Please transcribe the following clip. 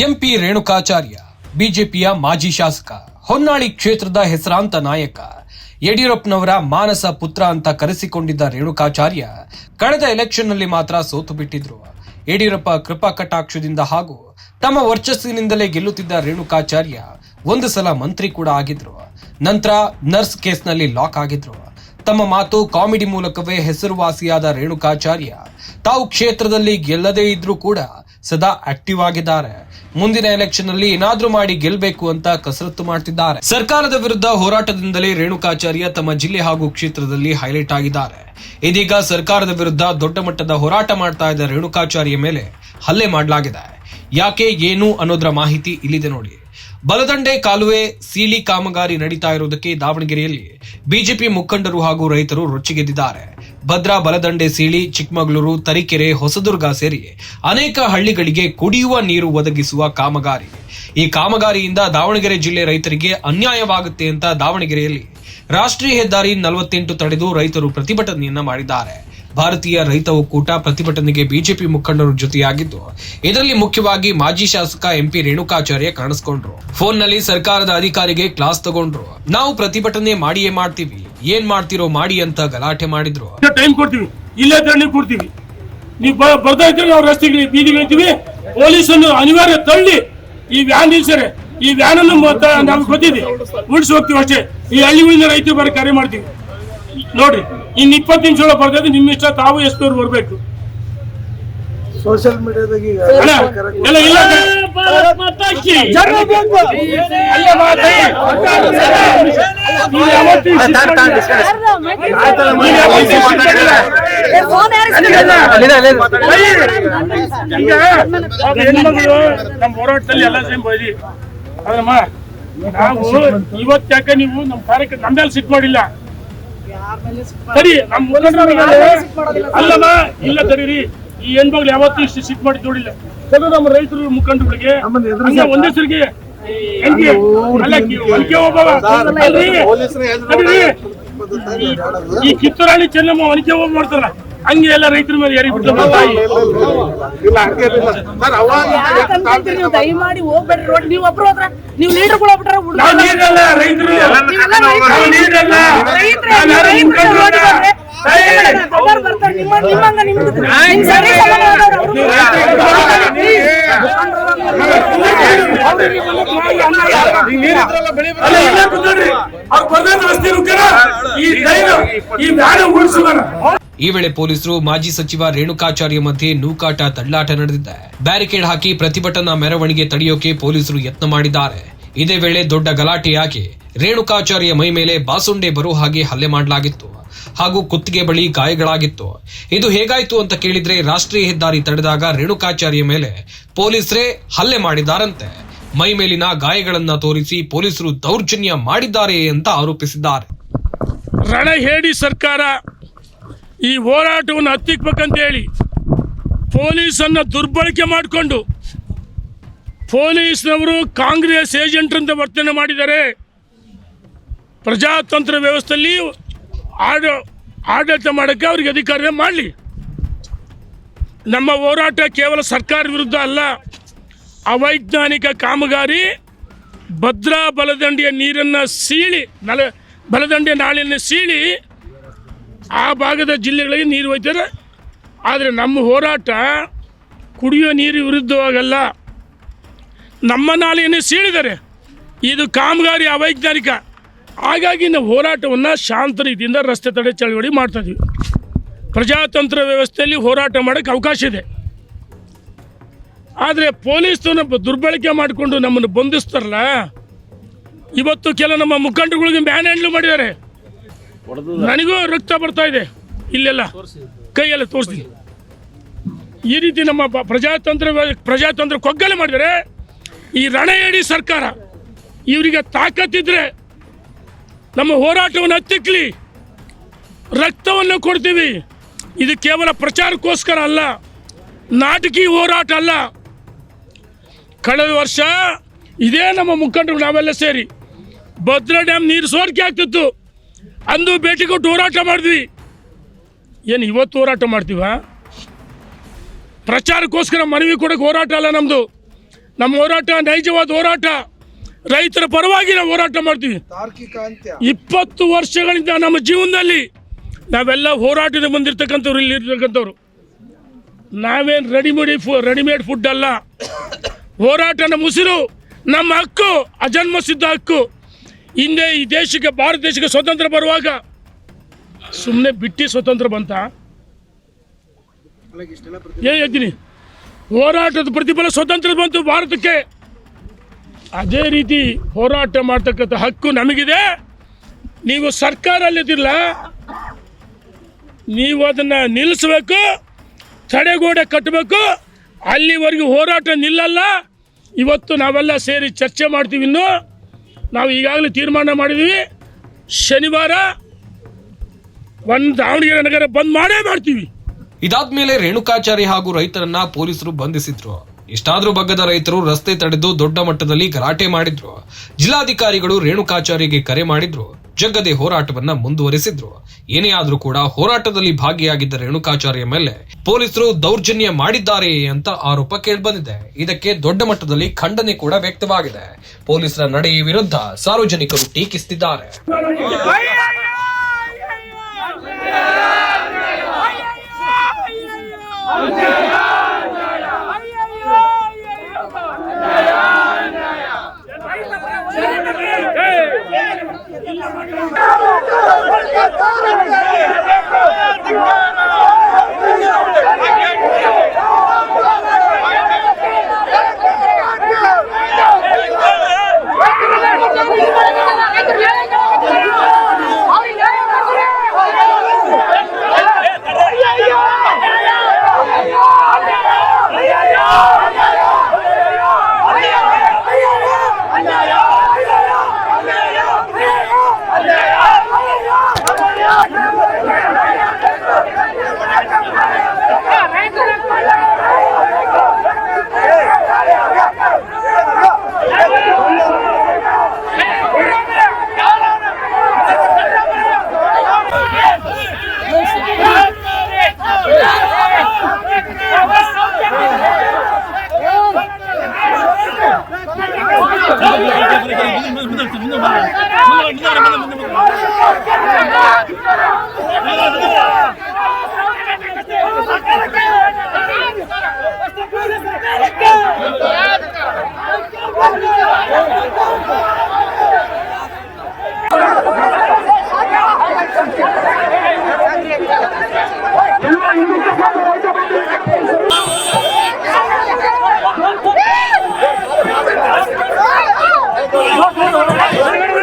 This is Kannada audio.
ಎಂಪಿ ರೇಣುಕಾಚಾರ್ಯ, ಬಿಜೆಪಿಯ ಮಾಜಿ ಶಾಸಕ, ಹೊನ್ನಾಳಿ ಕ್ಷೇತ್ರದ ಹೆಸರಾಂತ ನಾಯಕ, ಯಡಿಯೂರಪ್ಪನವರ ಮಾನಸ ಪುತ್ರ ಅಂತ ಕರೆಸಿಕೊಂಡಿದ್ದ ರೇಣುಕಾಚಾರ್ಯ ಕಳೆದ ಎಲೆಕ್ಷನ್ನಲ್ಲಿ ಮಾತ್ರ ಸೋತು ಬಿಟ್ಟಿದ್ರು. ಯಡಿಯೂರಪ್ಪ ಕೃಪಾ ಕಟಾಕ್ಷದಿಂದ ಹಾಗೂ ತಮ್ಮ ವರ್ಚಸ್ಸಿನಿಂದಲೇ ಗೆಲ್ಲುತ್ತಿದ್ದ ರೇಣುಕಾಚಾರ್ಯ ಒಂದು ಸಲ ಮಂತ್ರಿ ಕೂಡ ಆಗಿದ್ರು. ನಂತರ ನರ್ಸ್ ಕೇಸ್ನಲ್ಲಿ ಲಾಕ್ ಆಗಿದ್ರು. ತಮ್ಮ ಮಾತು ಕಾಮಿಡಿ ಮೂಲಕವೇ ಹೆಸರುವಾಸಿಯಾದ ರೇಣುಕಾಚಾರ್ಯ ತಾವು ಕ್ಷೇತ್ರದಲ್ಲಿ ಗೆಲ್ಲದೇ ಇದ್ರೂ ಕೂಡ ಸದಾ ಆಕ್ಟಿವ್ ಆಗಿದ್ದಾರೆ. ಮುಂದಿನ ಎಲೆಕ್ಷನ್ ಅಲ್ಲಿ ಏನಾದ್ರೂ ಮಾಡಿ ಗೆಲ್ಬೇಕು ಅಂತ ಕಸರತ್ತು ಮಾಡ್ತಿದ್ದಾರೆ. ಸರ್ಕಾರದ ವಿರುದ್ಧ ಹೋರಾಟದಿಂದಲೇ ರೇಣುಕಾಚಾರ್ಯ ತಮ್ಮ ಜಿಲ್ಲೆ ಹಾಗೂ ಕ್ಷೇತ್ರದಲ್ಲಿ ಹೈಲೈಟ್ ಆಗಿದ್ದಾರೆ. ಇದೀಗ ಸರ್ಕಾರದ ವಿರುದ್ಧ ದೊಡ್ಡ ಮಟ್ಟದ ಹೋರಾಟ ಮಾಡ್ತಾ ಇದ್ದ ರೇಣುಕಾಚಾರ್ಯ ಮೇಲೆ ಹಲ್ಲೆ ಮಾಡಲಾಗಿದೆ. ಯಾಕೆ, ಏನು ಅನ್ನೋದರ ಮಾಹಿತಿ ಇಲ್ಲಿದೆ ನೋಡಿ. ಬಲದಂಡೆ ಕಾಲುವೆ, ಸೀಲಿ ಕಾಮಗಾರಿ ನಡೀತಾ ಇರುವುದಕ್ಕೆ ದಾವಣಗೆರೆಯಲ್ಲಿ ಬಿಜೆಪಿ ಮುಖಂಡರು ಹಾಗೂ ರೈತರು ರೊಚ್ಚಿಗೆದ್ದಿದ್ದಾರೆ. ಭದ್ರಾ ಬಲದಂಡೆ ಸೀಳಿ ಚಿಕ್ಕಮಗಳೂರು, ತರೀಕೆರೆ, ಹೊಸದುರ್ಗ ಸೇರಿ ಅನೇಕ ಹಳ್ಳಿಗಳಿಗೆ ಕುಡಿಯುವ ನೀರು ಒದಗಿಸುವ ಕಾಮಗಾರಿ. ಈ ಕಾಮಗಾರಿಯಿಂದ ದಾವಣಗೆರೆ ಜಿಲ್ಲೆ ರೈತರಿಗೆ ಅನ್ಯಾಯವಾಗುತ್ತೆ ಅಂತ ದಾವಣಗೆರೆಯಲ್ಲಿ ರಾಷ್ಟ್ರೀಯ ಹೆದ್ದಾರಿ ನಲವತ್ತೆಂಟು ತಡೆದು ರೈತರು ಪ್ರತಿಭಟನೆಯನ್ನ ಮಾಡಿದ್ದಾರೆ. ಭಾರತೀಯ ರೈತ ಒಕ್ಕೂಟ ಪ್ರತಿಭಟನೆಗೆ ಬಿಜೆಪಿ ಮುಖಂಡರು ಜೊತೆಯಾಗಿದ್ದು, ಇದರಲ್ಲಿ ಮುಖ್ಯವಾಗಿ ಮಾಜಿ ಶಾಸಕ ಎಂಪಿ ರೇಣುಕಾಚಾರ್ಯ ಕಾಣಿಸ್ಕೊಂಡ್ರು. ಫೋನ್ನಲ್ಲಿ ಸರ್ಕಾರದ ಅಧಿಕಾರಿಗೆ ಕ್ಲಾಸ್ ತಗೊಂಡ್ರು. ನಾವು ಪ್ರತಿಭಟನೆ ಮಾಡಿಯೇ ಮಾಡ್ತೀವಿ. ಏನ್ ಮಾಡ್ತಿರೋ ಮಾಡಿ ಅಂತ ಗಲಾಟೆ ಮಾಡಿದ್ರು? ಟೈಮ್ ಕೊಡ್ತೀವಿ. ಇಲ್ಲೇ ನೀವು ಕೊಡ್ತೀವಿ. ನೀವು ಬರ್ತಾ ಇದ್ರೆ ನಾವು ರಸ್ತೆಗೆ ಬೀದಿಗೆ ಪೊಲೀಸ್ ಪೊಲೀಸನ್ನು ಅನಿವಾರ್ಯ ತಳ್ಳಿ. ಈ ವ್ಯಾನ್ ನಿಲ್ಸರೆ ಈ ವ್ಯಾನ್ ಅನ್ನು ನಾವು ಗೊತ್ತಿದ್ವಿ ಗೊತ್ತಿದೆ. ಉಳಿಸಿ ಹೋಗ್ತೀವಿ ಅಷ್ಟೇ. ಈ ಹಳ್ಳಿಗಳಿಂದ ರೈತರು ಬರೀ ಕರೆ ಮಾಡ್ತೀವಿ. ನೋಡ್ರಿ ಇನ್ ಇಪ್ಪತ್ತು ನಿಮಿಷ ಒಳಗೆ ಬರ್ತದೆ ನಿಮ್ಮ ಇಷ್ಟ ತಾವು ಎಷ್ಟು ಅವ್ರು ಬರ್ಬೇಕು. ಸೋಷಿಯಲ್ ಮೀಡಿಯಾದಾಗ ಇಲ್ಲ ಈಗ ಹೆಣ್ಮಗಳು ನಮ್ಮ ಹೋರಾಟದಲ್ಲಿ ಎಲ್ಲ ಸೇಮ್ ಬರೀ ಅದಮ್ಮ ನಾವು ಇವತ್ತು ಯಾಕೆ ನೀವು ನಮ್ಮ ಕಾರ್ಯಕ್ಕೆ ನಮ್ಮ ಮೇಲೆ ಸಿಟ್ ಮಾಡಿಲ್ಲ ಸರಿ ನಮ್ಮ ಅಲ್ಲಮ್ಮ ಇಲ್ಲ ತಡೀರಿ. ಈ ಹೆಣ್ಮಗಳು ಯಾವತ್ತೂ ಇಷ್ಟು ಸಿಟ್ ಮಾಡಿ ನೋಡಿಲ್ಲ ಸರಿ ನಮ್ಮ ರೈತರು ಮುಖಂಡಗಳಿಗೆ ಒಂದೇ ಸರಿಗೆ. ಈ ಕಿತ್ತೂರಾಣಿ ಚೆನ್ನಮ್ಮ ಒನಕೆ ಹೋಗಿ ಮಾಡ್ತಾರ. ಹಂಗೆ ಎಲ್ಲ ರೈತರ ಮೇಲೆ ಏರಿ ಬಿಟ್ಟು ದಯಮಾಡಿ ಹೋಗ್ಬೇಡ್ರಿ ರೋಡ್. ನೀವು ಒಬ್ರು ಹೋದ್ರ ನೀವು ಲೀಡರ್ ಕೂಡ ಬಿಟ್ಟರೆ ರೈತರು. ಈ ವೇಳೆ ಪೊಲೀಸರು ಮಾಜಿ ಸಚಿವ ರೇಣುಕಾಚಾರ್ಯ ಮಧ್ಯೆ ನೂಕಾಟ ತಳ್ಳಾಟ ನಡೆದಿದೆ. ಬ್ಯಾರಿಕೇಡ್ ಹಾಕಿ ಪ್ರತಿಭಟನಾ ಮೆರವಣಿಗೆ ತಡೆಯೋಕೆ ಪೊಲೀಸರು ಯತ್ನ ಮಾಡಿದ್ದಾರೆ. ಇದೇ ವೇಳೆ ದೊಡ್ಡ ಗಲಾಟೆಯಾಗಿ ರೇಣುಕಾಚಾರ್ಯ ಮೈ ಮೇಲೆ ಬಾಸುಂಡೆ ಬರೋ ಹಾಗೆ ಹಲ್ಲೆ ಮಾಡಲಾಗಿತ್ತು. ಹಾಗೂ ಕುತ್ತಿಗೆ ಬಳಿ ಗಾಯಗಳಾಗಿತ್ತು. ಇದು ಹೇಗಾಯ್ತು ಅಂತ ಕೇಳಿದ್ರೆ ರಾಷ್ಟ್ರೀಯ ಹೆದ್ದಾರಿ ತಡೆದಾಗ ರೇಣುಕಾಚಾರ್ಯ ಮೇಲೆ ಪೊಲೀಸರೇ ಹಲ್ಲೆ ಮಾಡಿದ್ದಾರಂತೆ ಮೈ ಮೇಲಿನ ಗಾಯಗಳನ್ನ ತೋರಿಸಿ ಪೊಲೀಸರು ದೌರ್ಜನ್ಯ ಮಾಡಿದ್ದಾರೆ ಅಂತ ಆರೋಪಿಸಿದ್ದಾರೆ. ರಣಹೇಡಿ ಸರ್ಕಾರ ಈ ಹೋರಾಟವನ್ನು ಹತ್ತಿಕ್ಬೇಕಂತ ಹೇಳಿ ಪೊಲೀಸನ್ನ ದುರ್ಬಳಕೆ ಮಾಡಿಕೊಂಡು ಪೊಲೀಸ್ನವರು ಕಾಂಗ್ರೆಸ್ ಏಜೆಂಟ್ ಅಂತ ವರ್ತನೆ ಮಾಡಿದ್ದಾರೆ. ಪ್ರಜಾತಂತ್ರ ವ್ಯವಸ್ಥೆಯಲ್ಲಿ ಆಡ, ಆಡಳಿತ ಮಾಡೋಕ್ಕೆ ಅವ್ರಿಗೆ ಅಧಿಕಾರ ಮಾಡಲಿ. ನಮ್ಮ ಹೋರಾಟ ಕೇವಲ ಸರ್ಕಾರ ವಿರುದ್ಧ ಅಲ್ಲ, ಅವೈಜ್ಞಾನಿಕ ಕಾಮಗಾರಿ, ಭದ್ರಾ ಬಲದಂಡೆಯ ನೀರನ್ನು ಸೀಳಿ, ನಲ, ಬಲದಂಡೆಯ ನಾಳೆಯನ್ನು ಸೀಳಿ, ಆ ಭಾಗದ ಜಿಲ್ಲೆಗಳಿಗೆ ನೀರು ಒಯ್ತಾರೆ. ಆದರೆ ನಮ್ಮ ಹೋರಾಟ ಕುಡಿಯೋ ನೀರು ವಿರುದ್ಧವಾಗಲ್ಲ. ನಮ್ಮ ನಾಲೆಯನ್ನೇ ಸೀಳಿದ್ದಾರೆ ಇದು ಕಾಮಗಾರಿ ಅವೈಜ್ಞಾನಿಕ. ಹಾಗಾಗಿ ನಾವು ಹೋರಾಟವನ್ನು ಶಾಂತ ರೀತಿಯಿಂದ ರಸ್ತೆ ತಡೆ ಚಳವಳಿ ಮಾಡ್ತಾ ಇದೀವಿ. ಪ್ರಜಾತಂತ್ರ ವ್ಯವಸ್ಥೆಯಲ್ಲಿ ಹೋರಾಟ ಮಾಡೋಕ್ಕೆ ಅವಕಾಶ ಇದೆ. ಆದರೆ ಪೊಲೀಸರು ದುರ್ಬಳಕೆ ಮಾಡಿಕೊಂಡು ನಮ್ಮನ್ನು ಬಂಧಿಸ್ತಾರಲ್ಲ, ಇವತ್ತು ಕೆಲ ನಮ್ಮ ಮುಖಂಡರುಗಳಿಗೆ ಮ್ಯಾನ್ ಹ್ಯಾಂಡ್ಲ್ ಮಾಡಿದ್ದಾರೆ. ನನಗೂ ರಕ್ತ ಬರ್ತಾ ಇದೆ ಇಲ್ಲೆಲ್ಲ. ಕೈಯೆಲ್ಲ ತೋರಿಸ್ತೀನಿ ಈ ರೀತಿ ನಮ್ಮ ಪ್ರಜಾತಂತ್ರ ಪ್ರಜಾತಂತ್ರ ಕೊಗ್ಗಲೆ ಮಾಡಿದರೆ ಈ ರಣಯಡಿ ಸರ್ಕಾರ ಇವರಿಗೆ ತಾಕತ್ತಿದ್ರೆ ನಮ್ಮ ಹೋರಾಟವನ್ನು ಹತ್ತಿಕ್ಲಿ. ರಕ್ತವನ್ನು ಕೊಡ್ತೀವಿ. ಇದು ಕೇವಲ ಪ್ರಚಾರಕ್ಕೋಸ್ಕರ ಅಲ್ಲ, ನಾಟಕೀಯ ಹೋರಾಟ ಅಲ್ಲ. ಕಳೆದ ವರ್ಷ ಇದೇ ನಮ್ಮ ಮುಖಂಡರು ನಾವೆಲ್ಲ ಸೇರಿ ಭದ್ರಾ ಡ್ಯಾಮ್ ನೀರು ಸೋರಿಕೆ ಆಗ್ತಿತ್ತು. ಅಂದು ಭೇಟಿ ಕೊಟ್ಟು ಹೋರಾಟ ಮಾಡಿದ್ವಿ. ಏನು ಇವತ್ತು ಹೋರಾಟ ಮಾಡ್ತೀವ? ಪ್ರಚಾರಕ್ಕೋಸ್ಕರ ಮನವಿ ಕೊಡೋಕೆ ಹೋರಾಟ ಅಲ್ಲ ನಮ್ಮದು ನಮ್ಮ ಹೋರಾಟ ನೈಜವಾದ ಹೋರಾಟ. ರೈತರ ಪರವಾಗಿ ನಾವು ಹೋರಾಟ ಮಾಡ್ತೀವಿ. ಇಪ್ಪತ್ತು ವರ್ಷಗಳಿಂದ ನಮ್ಮ ಜೀವನದಲ್ಲಿ ನಾವೆಲ್ಲ ಹೋರಾಟದ ಬಂದಿರ್ತಕ್ಕಂಥವ್ರು ಇಲ್ಲಿ ಇರ್ತಕ್ಕಂಥವ್ರು. ನಾವೇನು ರೆಡಿಮೇಡಿ ಫು ರೆಡಿಮೇಡ್ ಫುಡ್ ಅಲ್ಲ. ಹೋರಾಟ ನಮ್ಮ ಉಸಿರು ನಮ್ಮ ಹಕ್ಕು ಅಜನ್ಮ ಸಿದ್ಧ ಹಕ್ಕು. ಹಿಂದೆ ಈ ದೇಶಕ್ಕೆ ಭಾರತ ದೇಶಕ್ಕೆ ಸ್ವತಂತ್ರ ಬರುವಾಗ ಸುಮ್ಮನೆ ಬಿಟ್ಟು ಸ್ವತಂತ್ರ ಬಂತ? ಏನು ಹೇಳ್ತೀನಿ? ಹೋರಾಟದ ಪ್ರತಿಫಲ ಸ್ವತಂತ್ರ ಬಂತು ಭಾರತಕ್ಕೆ. ಅದೇ ರೀತಿ ಹೋರಾಟ ಮಾಡ್ತಕ್ಕಂಥ ಹಕ್ಕು ನಮಗಿದೆ. ನೀವು ಸರ್ಕಾರ ಅಲ್ಲಿದ್ದಿಲ್ಲ ನೀವು ಅದನ್ನು ನಿಲ್ಲಿಸಬೇಕು, ತಡೆಗೋಡೆ ಕಟ್ಟಬೇಕು. ಅಲ್ಲಿವರೆಗೂ ಹೋರಾಟ ನಿಲ್ಲಲ್ಲ. ಇವತ್ತು ನಾವೆಲ್ಲ ಸೇರಿ ಚರ್ಚೆ ಮಾಡ್ತೀವಿ ಇನ್ನು. ನಾವು ಈಗಾಗಲೇ ತೀರ್ಮಾನ ಮಾಡಿದ್ದೀವಿ. ಶನಿವಾರ ಒಂದು ದಾವಣಗೆರೆ ನಗರ ಬಂದ್ ಮಾಡೇ ಮಾಡ್ತೀವಿ. ಇದಾದ್ಮೇಲೆ ರೇಣುಕಾಚಾರಿ ಹಾಗೂ ರೈತರನ್ನ ಪೊಲೀಸರು ಬಂಧಿಸಿದ್ರು. ಇಷ್ಟಾದ್ರೂ ಬಗ್ಗದ ರೈತರು ರಸ್ತೆ ತಡೆದು ದೊಡ್ಡ ಮಟ್ಟದಲ್ಲಿ ಗಲಾಟೆ ಮಾಡಿದ್ರು. ಜಿಲ್ಲಾಧಿಕಾರಿಗಳು ರೇಣುಕಾಚಾರ್ಯಗೆ ಕರೆ ಮಾಡಿದ್ರು. ಜಗ್ಗದೆ ಹೋರಾಟವನ್ನ ಮುಂದುವರೆಸಿದ್ರು. ಏನೇ ಆದ್ರೂ ಕೂಡ ಹೋರಾಟದಲ್ಲಿ ಭಾಗಿಯಾಗಿದ್ದ ರೇಣುಕಾಚಾರ್ಯ ಮೇಲೆ ಪೊಲೀಸರು ದೌರ್ಜನ್ಯ ಮಾಡಿದ್ದಾರೆ ಅಂತ ಆರೋಪ ಕೇಳಿಬಂದಿದೆ. ಇದಕ್ಕೆ ದೊಡ್ಡ ಮಟ್ಟದಲ್ಲಿ ಖಂಡನೆ ಕೂಡ ವ್ಯಕ್ತವಾಗಿದೆ. ಪೊಲೀಸರ ನಡೆಯ ವಿರುದ್ಧ ಸಾರ್ವಜನಿಕರು ಟೀಕಿಸುತ್ತಿದ್ದಾರೆ இந்த மக்கள் அடிச்சாரு